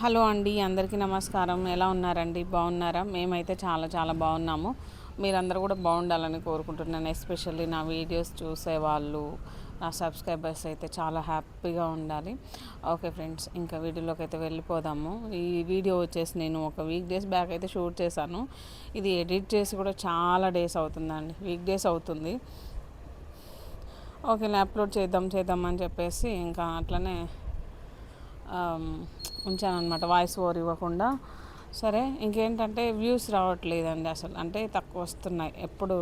Hello అండి అందరికీ నమస్కారం. ఎలా ఉన్నారండి? బాగున్నారా? మేమైతే చాలా చాలా బాగున్నాము. మీరందరూ కూడా బాగుండాలని కోరుకుంటున్నాను. ఎస్పెషల్లీ నా వీడియోస్ చూసేవాళ్ళు నా సబ్స్క్రైబర్స్ అయితే చాలా హ్యాపీగా ఉండాలి. ఓకే ఫ్రెండ్స్ ఇంకా వీడియోలోకి అయితే వెళ్ళిపోదాము. ఈ వీడియో వచ్చేసి నేను ఒక వీక్ డేస్ బ్యాక్ అయితే షూట్ చేశాను. ఇది ఎడిట్ చేసి కూడా చాలా డేస్ అవుతుందండి. వీక్ డేస్ అవుతుంది. ఓకే అప్లోడ్ చేద్దాం చేద్దాం అని చెప్పేసి ఇంకా అట్లనే ఉంచాను అనమాట వాయిస్ ఓవర్ ఇవ్వకుండా. సరే ఇంకేంటంటే వ్యూస్ రావట్లేదండి అసలు. అంటే తక్కువ వస్తున్నాయి. ఎప్పుడు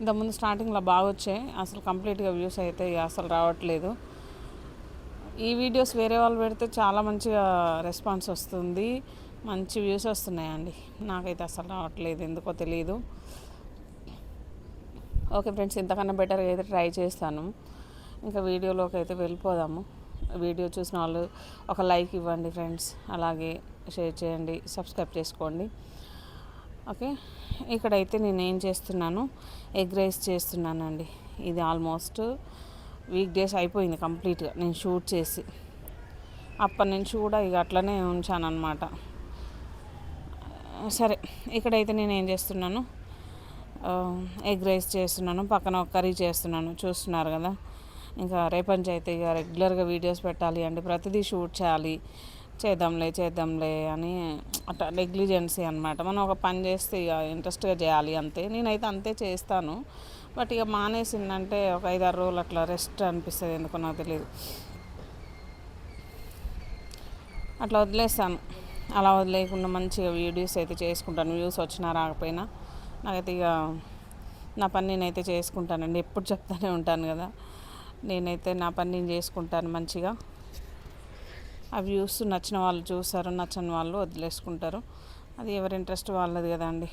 ఇంతకుముందు స్టార్టింగ్లో బాగా వచ్చాయి. అసలు కంప్లీట్గా వ్యూస్ అయితే అసలు రావట్లేదు. ఈ వీడియోస్ వేరే వాళ్ళు పెడితే చాలా మంచిగా రెస్పాన్స్ వస్తుంది. మంచి వ్యూస్ వస్తున్నాయండి. నాకైతే అసలు రావట్లేదు. ఎందుకో తెలియదు ఓకే ఫ్రెండ్స్ ఇంతకన్నా బెటర్గా అయితే ట్రై చేస్తాను. ఇంకా వీడియోలోకి అయితే వెళ్ళిపోదాము. వీడియో చూసిన వాళ్ళు ఒక లైక్ ఇవ్వండి ఫ్రెండ్స్. అలాగే షేర్ చేయండి సబ్స్క్రైబ్ చేసుకోండి. ఓకే? ఇక్కడైతే నేను ఏం చేస్తున్నాను? ఎగ్ రైస్ చేస్తున్నానండి. ఇది ఆల్మోస్ట్ వీక్ డేస్ అయిపోయింది కంప్లీట్గా నేను షూట్ చేసి. అప్పటి నుంచి కూడా ఇక అట్లనే ఉంచాను అనమాట సరే ఇక్కడైతే నేను ఏం చేస్తున్నాను? ఎగ్ రైస్ చేస్తున్నాను పక్కన ఒక కర్రీ చేస్తున్నాను. చూస్తున్నారు కదా? ఇంకా రేపంచి అయితే ఇక రెగ్యులర్గా వీడియోస్ పెట్టాలి అంటే ప్రతిదీ షూట్ చేయాలి. చేద్దాంలే చేద్దాంలే అని అట్లా నెగ్లిజెన్సీ అనమాట మనం ఒక పని చేస్తే ఇక ఇంట్రెస్ట్గా చేయాలి అంతే. నేనైతే అంతే చేస్తాను. బట్ ఇక మానేసిందంటే ఒక ఐదారు రోజులు అట్లా రెస్ట్ అనిపిస్తుంది ఎందుకో నాకు తెలియదు అట్లా వదిలేస్తాను. అలా వదిలేకుండా మంచిగా వీడియోస్ అయితే చేసుకుంటాను. వ్యూస్ వచ్చినా రాకపోయినా నాకైతే ఇక నా పని నేనైతే చేసుకుంటానండి. ఎప్పుడు చెప్తానే ఉంటాను కదా. నేనైతే నా పని నేను చేసుకుంటాను మంచిగా. అవి చూస్తూ నచ్చిన వాళ్ళు చూస్తారు నచ్చని వాళ్ళు వదిలేసుకుంటారు. అది ఎవరి ఇంట్రెస్ట్ వాళ్ళది కదా అండి.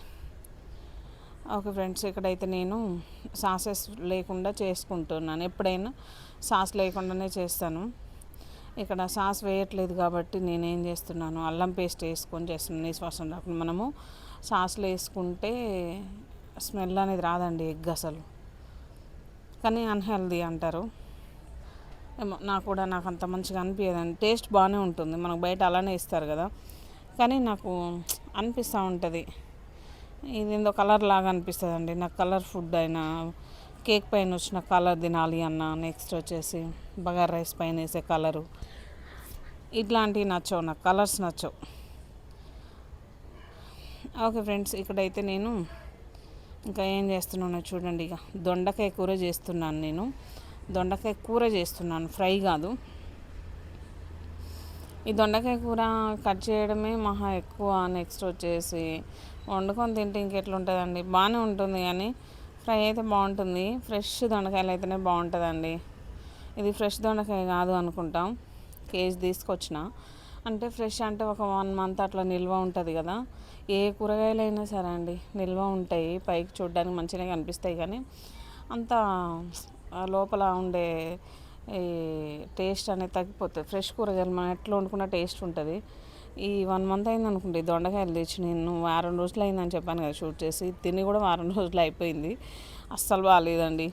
ఓకే ఫ్రెండ్స్ ఇక్కడైతే నేను సాసెస్ లేకుండా చేసుకుంటున్నాను. ఎప్పుడైనా సాస్ లేకుండానే చేస్తాను. ఇక్కడ సాస్ వేయట్లేదు కాబట్టి నేనేం చేస్తున్నాను అల్లం పేస్ట్ వేసుకొని చేస్తున్నాను. నీ శ్వాసం రాకుండా మనము సాస్లు వేసుకుంటే స్మెల్ అనేది రాదండి ఎగ్ అసలు. కానీ అన్హెల్దీ అంటారు. ఏమో నాకు కూడా నాకు అంత మంచిగా అనిపించదండి టేస్ట్ బాగానే ఉంటుంది. మనకు బయట అలానే ఇస్తారు కదా. కానీ నాకు అనిపిస్తూ ఉంటుంది. ఇది ఏందో కలర్ లాగా అనిపిస్తుంది అండి నాకు కలర్ ఫుడ్ అయినా కేక్ పైన వచ్చిన కలర్ తినాలి అన్న నెక్స్ట్ వచ్చేసి బగార్ రైస్ పైన వేసే కలరు. ఇట్లాంటివి నచ్చవు. నాకు కలర్స్ నచ్చవు. ఓకే ఫ్రెండ్స్ ఇక్కడైతే నేను ఇంకా ఏం చేస్తున్నానో చూడండి ఇక. దొండకాయ కూర చేస్తున్నాను నేను. దొండకాయ కూర చేస్తున్నాను ఫ్రై కాదు. ఈ దొండకాయ కూర కట్ చేయడమే మహా ఎక్కువ నెక్స్ట్ వచ్చేసి వండుకొని తింటే ఇంకెట్లుంటుందండి? బాగానే ఉంటుంది కానీ ఫ్రై అయితే బాగుంటుంది. ఫ్రెష్ దొండకాయలు అయితేనే బాగుంటుందండి. ఇది ఫ్రెష్ దొండకాయ కాదు అనుకుంటాం. కేజీ తీసుకొచ్చిన. అంటే ఫ్రెష్ అంటే ఒక వన్ మంత్ అట్లా నిల్వ ఉంటుంది కదా. ఏ కూరగాయలైనా సరే అండి నిల్వ ఉంటాయి. పైకి చూడడానికి మంచిగా కనిపిస్తాయి కానీ అంత లోపల ఉండే ఈ టేస్ట్ అనేది తగ్గిపోతుంది. ఫ్రెష్ కూరగాయలు మనం ఎట్లా వండుకున్న టేస్ట్ ఉంటుంది. ఈ వన్ మంత్ అయింది అనుకుంటే దొండకాయలు తెచ్చి నేను వారం రోజులు అయిందని చెప్పాను కదా షూట్ చేసి. తిని కూడా వారం రోజులు అయిపోయింది. అస్సలు బాగాలేదండి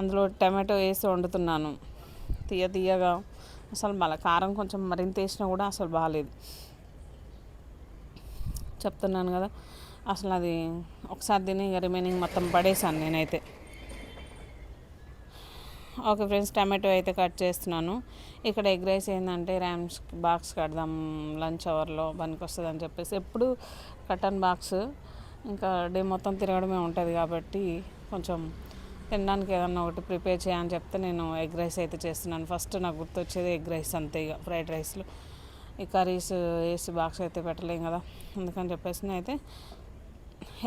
అందులో టమాటో వేసి వండుతున్నాను. తీయ తీయగా. అసలు బాగా కారం కొంచెం మరింత వేసినా కూడా అసలు బాగాలేదు చెప్తున్నాను కదా. అసలు అది ఒకసారి తిని ఇక రిమైనింగ్ మొత్తం పడేసాను నేనైతే. ఓకే ఫ్రెండ్స్ టమాటో అయితే కట్ చేస్తున్నాను. ఇక్కడ ఎగ్ రైస్ ఏంటంటే ర్యామ్స్ బాక్స్ కడదాం లంచ్ అవర్లో పనికి వస్తుంది అని చెప్పేసి ఎప్పుడు కటన్ బాక్స్. ఇంకా డే మొత్తం తిరగడమే ఉంటుంది కాబట్టి కొంచెం తినడానికి ఏదన్నా ఒకటి ప్రిపేర్ చేయని చెప్తే నేను ఎగ్ రైస్ అయితే చేస్తున్నాను. ఫస్ట్ నాకు గుర్తొచ్చేది ఎగ్ రైస్ అంతే ఇక ఫ్రైడ్ రైస్లు. ఈ కర్రీస్ వేసి బాక్స్ అయితే పెట్టలేం కదా అందుకని చెప్పేసి అయితే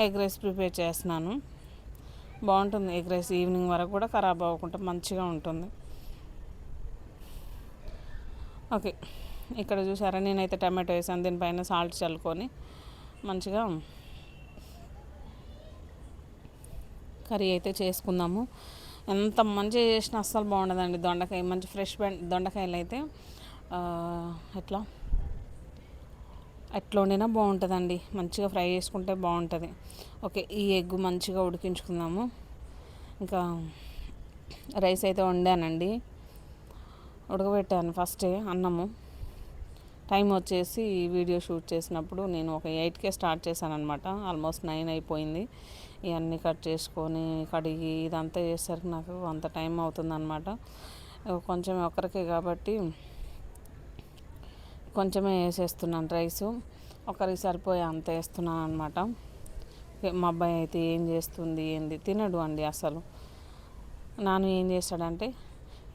ఎగ్ రైస్ ప్రిపేర్ చేస్తున్నాను. బాగుంటుంది. ఎగ్ రైస్ ఈవినింగ్ వరకు కూడా ఖరాబ్ అవ్వకుండా మంచిగా ఉంటుంది. ఓకే. ఇక్కడ చూసారా? నేనైతే టమాటో వేసాను. దీనిపైన సాల్ట్ చల్లుకొని మంచిగా కర్రీ అయితే చేసుకుందాము. ఎంత మంచిగా చేసినా అస్సలు బాగుండదండి దొండకాయ. మంచి ఫ్రెష్ దొండకాయలు అయితే ఎట్లా? ఎట్లా వండినా బాగుంటుందండి. మంచిగా ఫ్రై చేసుకుంటే బాగుంటుంది. ఓకే ఈ ఎగ్ మంచిగా ఉడికించుకుందాము. ఇంకా రైస్ అయితే వండానండి. ఉడకబెట్టాను ఫస్టే అన్నము. టైం వచ్చేసి వీడియో షూట్ చేసినప్పుడు నేను ఒక ఎయిట్కే స్టార్ట్ చేశాను అనమాట ఆల్మోస్ట్ నైన్ అయిపోయింది. ఇవన్నీ కట్ చేసుకొని కడిగి ఇదంతా చేసేసరికి నాకు అంత టైం అవుతుందన్నమాట. కొంచెం ఒకరికే కాబట్టి కొంచెమే వేసేస్తున్నాను రైసు. ఒకరికి సరిపోయే అంత వేస్తున్నాను అనమాట మా అబ్బాయి అయితే ఏం చేస్తుంది ఏంది తినడు అండి అసలు. నాను ఏం చేస్తాడంటే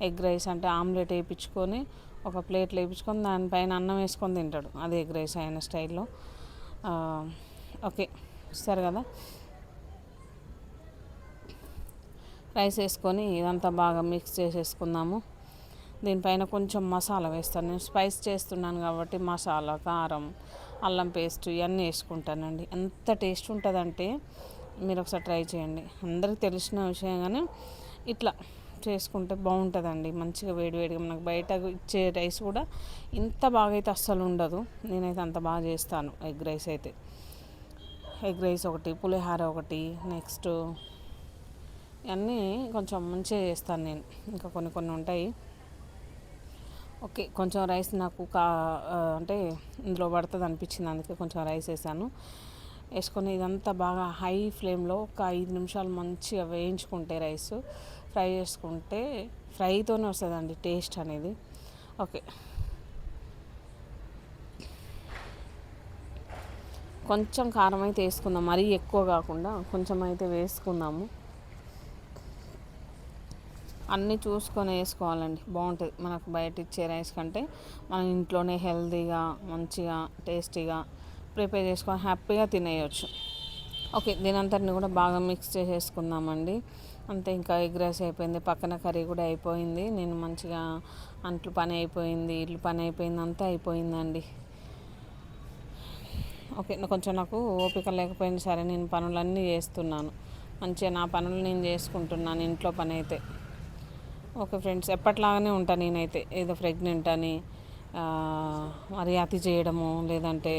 ఎగ్ రైస్ అంటే ఆమ్లెట్ వేయించుకొని ఒక ప్లేట్లో వేయించుకొని దానిపైన అన్నం వేసుకొని తింటాడు. అది ఎగ్ రైస్ అయిన స్టైల్లో. ఓకే సరే కదా. రైస్ వేసుకొని ఇదంతా బాగా మిక్స్ చేసేసుకుందాము. దీనిపైన కొంచెం మసాలా వేస్తాను. నేను స్పైస్ చేస్తున్నాను కాబట్టి మసాలా కారం అల్లం పేస్ట్ ఇవన్నీ వేసుకుంటానండి. ఎంత టేస్ట్ ఉంటుందంటే మీరు ఒకసారి ట్రై చేయండి. అందరికి తెలిసిన విషయం కానీ ఇట్లా చేసుకుంటే బాగుంటుందండి. మంచిగా వేడివేడిగా మనకు బయట ఇచ్చే రైస్ కూడా ఇంత బాగా అయితే అస్సలు ఉండదు. నేనైతే అంత బాగా చేస్తాను. ఎగ్ రైస్ అయితే. ఎగ్ రైస్ ఒకటి పులిహార ఒకటి నెక్స్ట్ ఇవన్నీ కొంచెం మంచిగా చేస్తాను నేను. ఇంకా కొన్ని కొన్ని ఉంటాయి. ఓకే కొంచెం రైస్ నాకు కా అంటే ఇందులో పడుతుంది అనిపించింది అందుకే కొంచెం రైస్ వేసాను. వేసుకొని ఇదంతా బాగా హై ఫ్లేమ్లో ఒక ఐదు నిమిషాలు మంచిగా వేయించుకుంటే రైస్ ఫ్రై చేసుకుంటే ఫ్రైతోనే వస్తుందండి టేస్ట్ అనేది. ఓకే. కొంచెం కారం అయితే వేసుకుందాం మరీ ఎక్కువ కాకుండా కొంచెం అయితే వేసుకుందాము. అన్నీ చూసుకొని వేసుకోవాలండి. బాగుంటుంది. మనకు బయట ఇచ్చే రైస్ కంటే మనం ఇంట్లోనే హెల్తీగా మంచిగా టేస్టీగా ప్రిపేర్ చేసుకొని హ్యాపీగా తినేయచ్చు. ఓకే దీని అంతటిని కూడా బాగా మిక్స్ చేసేసుకుందామండి. అంతే ఇంకా ఎగ్ రైస్ అయిపోయింది. పక్కన కర్రీ కూడా అయిపోయింది. నేను మంచిగా అంట్లు పని అయిపోయింది ఇల్లు పని అయిపోయింది అంతా అయిపోయిందండి. ఓకే కొంచెం నాకు ఓపిక లేకపోయింది సరే నేను పనులన్నీ చేస్తున్నాను. మంచిగా నా పనులు నేను చేసుకుంటున్నాను ఇంట్లో పని అయితే ఓకే ఫ్రెండ్స్ ఎప్పట్లాగానే ఉంటాను నేనైతే. ఏదో ప్రెగ్నెంట్ అని మరి అతి చేయడము లేదంటే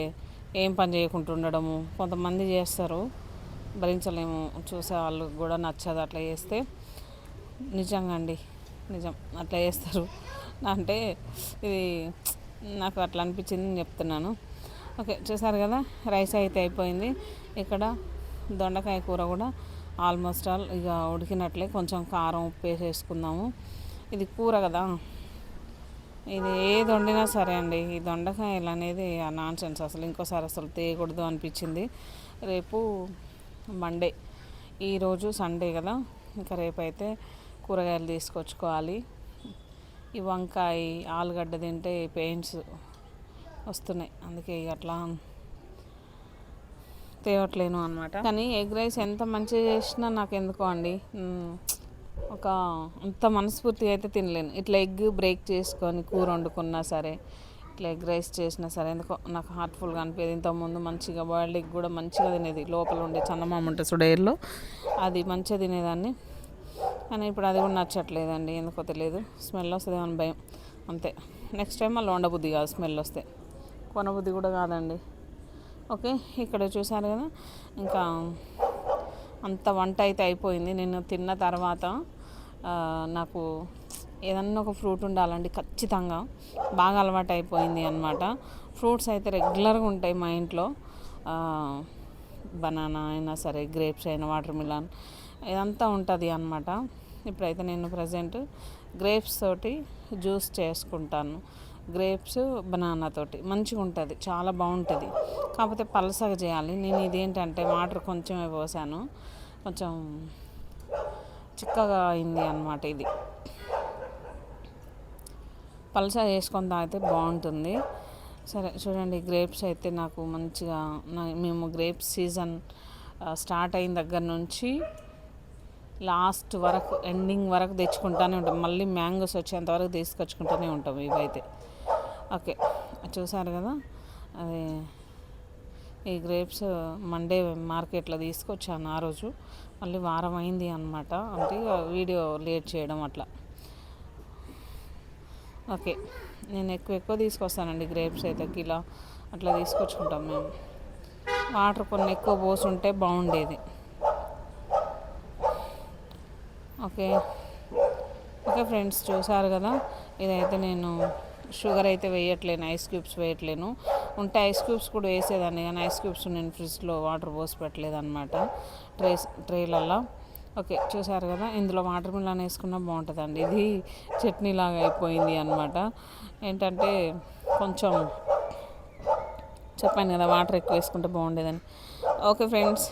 ఏం పని చేయకుండా ఉండడము కొంతమంది చేస్తారు. భరించలేము చూసే వాళ్ళు కూడా నచ్చదు అట్లా చేస్తే. నిజంగా అండి నిజం అట్లా చేస్తారు. అంటే ఇది నాకు అట్లా అనిపించింది నేను చెప్తున్నాను. ఓకే చూసారు కదా రైస్ అయితే అయిపోయింది. ఇక్కడ దొండకాయ కూర కూడా ఆల్మోస్ట్ ఆల్ ఇక ఉడికినట్లే కొంచెం కారం ఉప్పు వేసేసుకుందాము. ఇది కూర కదా? ఇది ఏది వండినా సరే అండి ఈ దొండకాయలు అనేది నాన్ సెన్స్ అసలు ఇంకోసారి అసలు తేయకూడదు అనిపించింది. రేపు మండే ఈరోజు సండే కదా? ఇంకా రేపైతే కూరగాయలు తీసుకొచ్చుకోవాలి. ఈ వంకాయ ఆలుగడ్డ తింటే పెయిన్స్ వస్తున్నాయి. అందుకే అట్లా తేవట్లేను అనమాట కానీ ఎగ్ రైస్ ఎంత మంచిగా చేసినా నాకు ఎందుకో అండి ఒక అంత మనస్ఫూర్తిగా అయితే తినలేను. ఇట్లా ఎగ్ బ్రేక్ చేసుకొని కూర వండుకున్నా సరే ఇట్లా ఎగ్ రైస్ చేసినా సరే ఎందుకో నాకు హార్ట్ఫుల్గా అనిపించేది ఇంతకుముందు మంచిగా బాయిల్డ్ ఎగ్ కూడా మంచిగా తినేది. లోపల ఉండే చందమామ ఉంటుంది సుడేర్లో అది మంచిగా తినేదాన్ని. కానీ ఇప్పుడు అది కూడా నచ్చట్లేదండి. ఎందుకో తెలియదు. స్మెల్ వస్తుంది అని భయం. అంతే. నెక్స్ట్ టైం మళ్ళీ వండబుద్ధి కాదు స్మెల్ వస్తే. కొనబుద్ధి కూడా కాదండి. ఓకే ఇక్కడ చూసారు కదా? ఇంకా అంత వంట అయితే అయిపోయింది. నేను తిన్న తర్వాత నాకు ఏదన్నా ఒక ఫ్రూట్ ఉండాలండి ఖచ్చితంగా. బాగా అలవాటు అయిపోయింది అనమాట ఫ్రూట్స్ అయితే రెగ్యులర్గా ఉంటాయి మా ఇంట్లో. బనానా అయినా సరే గ్రేప్స్ అయినా వాటర్ మిలాన్ ఇదంతా ఉంటుంది అనమాట ఇప్పుడైతే నేను ప్రజెంట్ గ్రేప్స్ తోటి జ్యూస్ చేసుకుంటాను. గ్రేప్స్ బనానా తోటి. మంచిగా ఉంటుంది చాలా బాగుంటుంది. కాకపోతే పలసగా చేయాలి. నేను ఇదేంటంటే వాటర్ కొంచెమే పోసాను. కొంచెం చిక్కగా అయింది అనమాట ఇది. పలస వేసుకొని తాగితే బాగుంటుంది. సరే చూడండి గ్రేప్స్ అయితే నాకు మంచిగా మేము గ్రేప్స్ సీజన్ స్టార్ట్ అయిన దగ్గర నుంచి లాస్ట్ వరకు ఎండింగ్ వరకు తెచ్చుకుంటూనే ఉంటాం. మళ్ళీ మ్యాంగోస్ వచ్చేంత వరకు తీసుకొచ్చుకుంటూనే ఉంటాం ఇవైతే. ఓకే. చూసారు కదా? అది ఈ గ్రేప్స్ మండే మార్కెట్లో తీసుకొచ్చాను ఆ రోజు. మళ్ళీ వారం అయింది అనమాట అంటే వీడియో లేట్ చేయడం అట్లా. ఓకే. నేను ఎక్కువ ఎక్కువ తీసుకొస్తానండి గ్రేప్స్ అయితే కిలో. అట్లా తీసుకొచ్చుకుంటాం మేము. వాటర్ కొన్ని ఎక్కువ పోసుంటే బాగుండేది. ఓకే. ఓకే ఫ్రెండ్స్ చూసారు కదా? ఇదైతే నేను షుగర్ అయితే వేయట్లేను ఐస్ క్యూబ్స్ వేయట్లేను. ఉంటే ఐస్ క్యూబ్స్ కూడా వేసేదాన్ని కానీ ఐస్ క్యూబ్స్ నేను ఫ్రిడ్జ్లో వాటర్ పోసి పెట్టలేదు అనమాట ట్రేస్ ట్రేలల్లో. ఓకే చూసారు కదా? ఇందులో వాటర్ మిలన్ వేసుకున్నా బాగుంటుందండి. ఇది చట్నీ లాగా అయిపోయింది అనమాట ఏంటంటే కొంచెం చెప్పాను కదా వాటర్ ఎక్కువ వేసుకుంటే బాగుండేదని. Okay friends.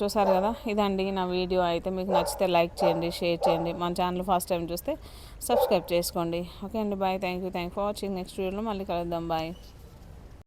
చూసారు కదా? ఇదండి నా వీడియో. అయితే మీకు నచ్చితే లైక్ చేయండి షేర్ చేయండి. మన ఛానల్ ఫస్ట్ టైం చూస్తే సబ్స్క్రైబ్ చేసుకోండి. ఓకే అండి bye. Thank you thank for watching. Next వీడియోలో మళ్ళీ కలుద్దాం. బాయ్.